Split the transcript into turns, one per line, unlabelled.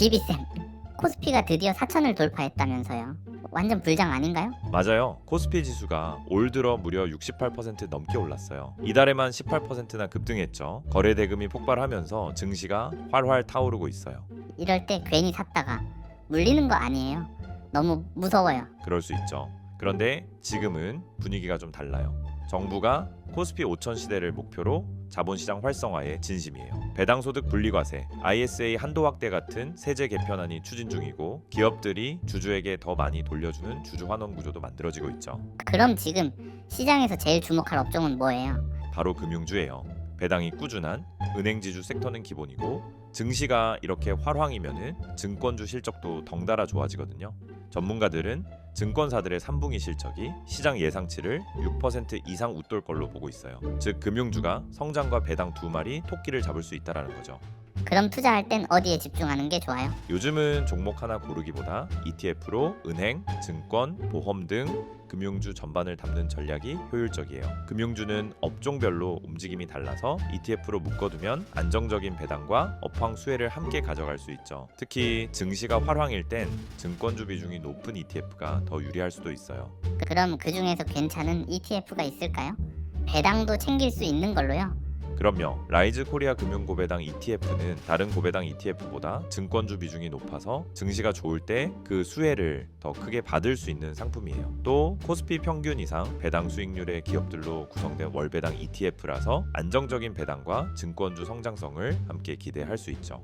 비비쌤, 코스피가 드디어 4천을 돌파했다면서요. 완전 불장 아닌가요?
맞아요. 코스피 지수가 올 들어 무려 68% 넘게 올랐어요. 이달에만 18%나 급등했죠. 거래 대금이 폭발하면서 증시가 활활 타오르고 있어요.
이럴 때 괜히 샀다가 물리는 거 아니에요. 너무 무서워요.
그럴 수 있죠. 그런데 지금은 분위기가 좀 달라요. 정부가 코스피 5천 시대를 목표로 자본시장 활성화에 진심이에요. 배당소득 분리과세, ISA 한도 확대 같은 세제 개편안이 추진 중이고 기업들이 주주에게 더 많이 돌려주는 주주 환원 구조도 만들어지고 있죠.
그럼 지금 시장에서 제일 주목할 업종은 뭐예요?
바로 금융주예요. 배당이 꾸준한 은행 지주 섹터는 기본이고 증시가 이렇게 활황이면은 증권주 실적도 덩달아 좋아지거든요. 전문가들은 증권사들의 3분기 실적이 시장 예상치를 6% 이상 웃돌 걸로 보고 있어요. 즉 금융주가 성장과 배당 두 마리 토끼를 잡을 수 있다라는 거죠.
그럼 투자할 땐 어디에 집중하는 게 좋아요?
요즘은 종목 하나 고르기보다 ETF로 은행, 증권, 보험 등 금융주 전반을 담는 전략이 효율적이에요. 금융주는 업종별로 움직임이 달라서 ETF로 묶어두면 안정적인 배당과 업황 수혜를 함께 가져갈 수 있죠. 특히 증시가 활황일 땐 증권주 비중이 높은 ETF가 더 유리할 수도 있어요.
그럼 그 중에서 괜찮은 ETF가 있을까요? 배당도 챙길 수 있는 걸로요.
그럼요. 라이즈 코리아 금융고배당 ETF는 다른 고배당 ETF보다 증권주 비중이 높아서 증시가 좋을 때 그 수혜를 더 크게 받을 수 있는 상품이에요. 또 코스피 평균 이상 배당 수익률의 기업들로 구성된 월배당 ETF라서 안정적인 배당과 증권주 성장성을 함께 기대할 수 있죠.